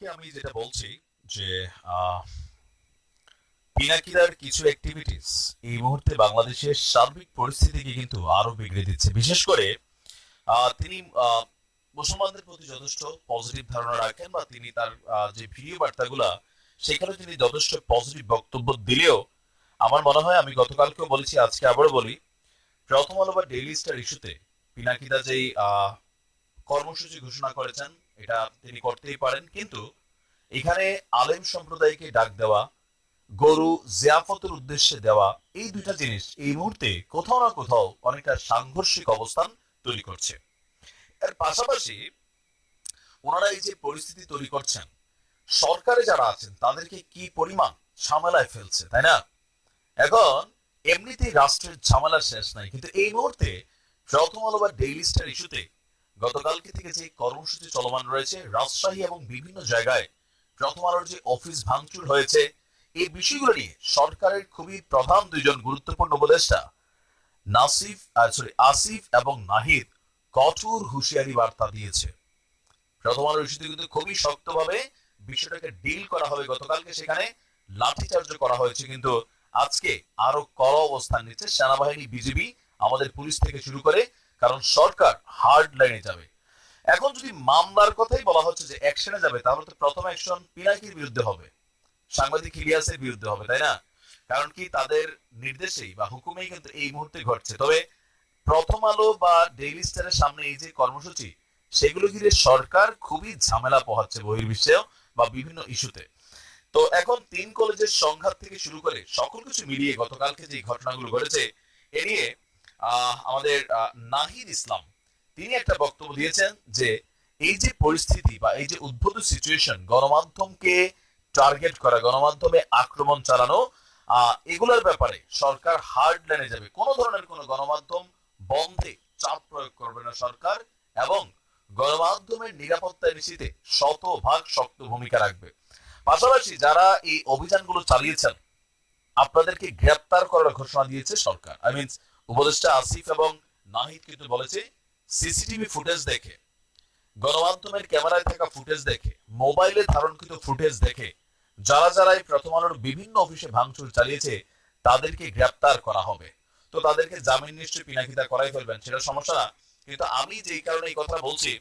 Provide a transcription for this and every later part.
আমি যেটা বলছি যে আহ, পিনাকিদার কিছু অ্যাক্টিভিটিস এই মুহূর্তে বাংলাদেশের সার্বিক পরিস্থিতিকে কিন্তু আরও বিগড়ে দিচ্ছে। বিশেষ করে তিনি মুসলমানদের প্রতি যথেষ্ট পজিটিভ ধারণা রাখেন বা তিনি তার যে ভিডিও বার্তাগুলা সেখানে তিনি যথেষ্ট পজিটিভ বক্তব্য দিলেও আমার মনে হয় আমি গতকালকেও বলেছি আজকে আবারও বলি প্রথম আলো বা ডেইলি স্টার ইস্যুতে পিনাকিদা যেই কর্মসূচি ঘোষণা করেছেন, এটা তিনি করতেই পারেন। কিন্তু এখানে আলেম সম্প্রদায়কে ডাক দেওয়া, গরু জিয়াফতের উদ্দেশ্যে দেওয়া, এই দুইটা জিনিস এই মুহূর্তে কোথাও না কোথাও অনেকটা সাংঘর্ষিক অবস্থান তৈরি করছে। এর পাশাপাশি ওনারা এই যে পরিস্থিতি তৈরি করছেন, সরকারে যারা আছেন, তাদেরকে কি পরিমাণ ঝামেলায় ফেলছে, তাই না? এখন এমনিতেই রাষ্ট্রের ঝামেলা শেষ নাই, কিন্তু এই মুহূর্তে প্রথম আলো বা ডেইলি স্টার ইস্যুতে গতকালকে থেকে যে কর্মসূচি চলমান রয়েছে, রাজশাহী এবং বিভিন্ন জায়গায় প্রথম আলোর যে অফিস ভাঙচুর হয়েছে, এই বিষয়গুলো নিয়ে সরকারের খুবই প্রধান দুইজন গুরুত্বপূর্ণ উপদেষ্টা, নাসিফ সরি আসিফ এবং নাহিদ কঠোর হুঁশিয়ারি বার্তা দিয়েছে। প্রথম আলোর ইস্যুতে কিন্তু খুবই শক্তভাবে বিষয়টাকে ডিল করা হবে গতকালকে, সেখানে লাঠিচার্জ করা হয়েছে, কিন্তু আজকে আরও কড়া অবস্থান নিচ্ছে সেনাবাহিনী, বিজিবি, আমাদের পুলিশ থেকে শুরু করে কারণ সরকার হার্ড লাইনে যাবে। এখন যদি মামলার কথাই বলা হচ্ছে যে অ্যাকশনে যাবে, তাহলে তো প্রথম অ্যাকশন পিনাকির বিরুদ্ধে হবে। সাংবাদিক ইলিয়াসের বিরুদ্ধে হবে, তাই না? কারণ কি তাদের নির্দেশেই বা হুকুমেই কিন্তু এই মুহূর্তে ঘটছে। তবে প্রথম আলো বা ডেইলি স্টারের সামনে এই যে কর্মসূচি, সেগুলো ঘিরে সরকার খুবই ঝামেলা পোহাচ্ছে বহির্বিশ্বেও বা বিভিন্ন ইস্যুতে। তো এখন তিন কলেজের সংঘাত থেকে শুরু করে সকল কিছু মিলিয়ে গতকালকে যে ঘটনাগুলো ঘটেছে, এ নিয়ে আমাদের নাহিদ ইসলাম, তিনি একটা বক্তব্য দিয়েছেন যে এই যে পরিস্থিতি বা এই যে উদ্ভূত সিচুয়েশন গণমাধ্যমকে টার্গেট করা, গণমাধ্যমে আক্রমণ চালানো এগুলোর ব্যাপারে সরকার হার্ড লাইনে যাবে। কোনো ধরনের কোনো গণমাধ্যম বন্ধে চাপ প্রয়োগ করবে না সরকার এবং গণমাধ্যমের নিরাপত্তা নিশ্চিতে শতভাগ শক্ত ভূমিকা রাখবে। পাশাপাশি যারা এই অভিযানগুলো চালিয়েছেন, আপনাদেরকে গ্রেপ্তার করার ঘোষণা দিয়েছে সরকার। আই মিন উপদেষ্টা আসিফ এবং নাহিদ কিন্তু বলেছে, সিসিটিভি ফুটেজ দেখে, গণমাধ্যমের ক্যামেরায় থাকা ফুটেজ দেখে, মোবাইলে ধারণকৃত ফুটেজ দেখে, যারা যারা এই প্রথম আলোর বিভিন্ন অফিসে ভাঙচুর চালিয়েছে, তাদেরকে গ্রেপ্তার করা হবে। তো তাদেরকে জামিন নিশ্চয়ই পিনাকিতা করাই ফেলবেন, সেটা সমস্যা না। কিন্তু আমি যেই কারণে এই কথা বলছি,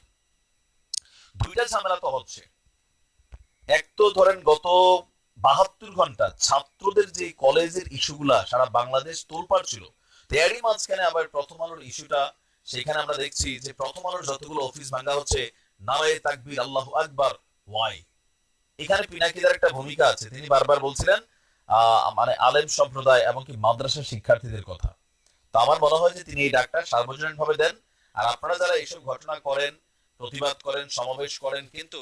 দুইটা ঝামেলা তো হচ্ছে। এক তো ধরেন গত বাহাত্তর ঘণ্টা ছাত্রদের যে কলেজের ইস্যুগুলা সারা বাংলাদেশ তোলপাড় ছিল তেয়ারি মাঝখানে আবার প্রথম আলোর ইস্যুটা, সেখানে আমরা দেখছি যে প্রথম আলোর যতগুলো অফিস ভাঙা হচ্ছে নারায়ে তাকবীর আল্লাহু আকবার ওয়াই এখানে পিনাকিদার একটা ভূমিকা আছে। তিনি বারবার বলছিলেন মানে আলেম সম্প্রদায় এমনকি মাদ্রাসা শিক্ষার্থীদের কথা। তো আমার মনে হয় যে তিনি এই ডাকটা সার্বজনীন ভাবে দেন। আর আপনারা যারা এইসব ঘটনা করেন, প্রতিবাদ করেন, সমাবেশ করেন, কিন্তু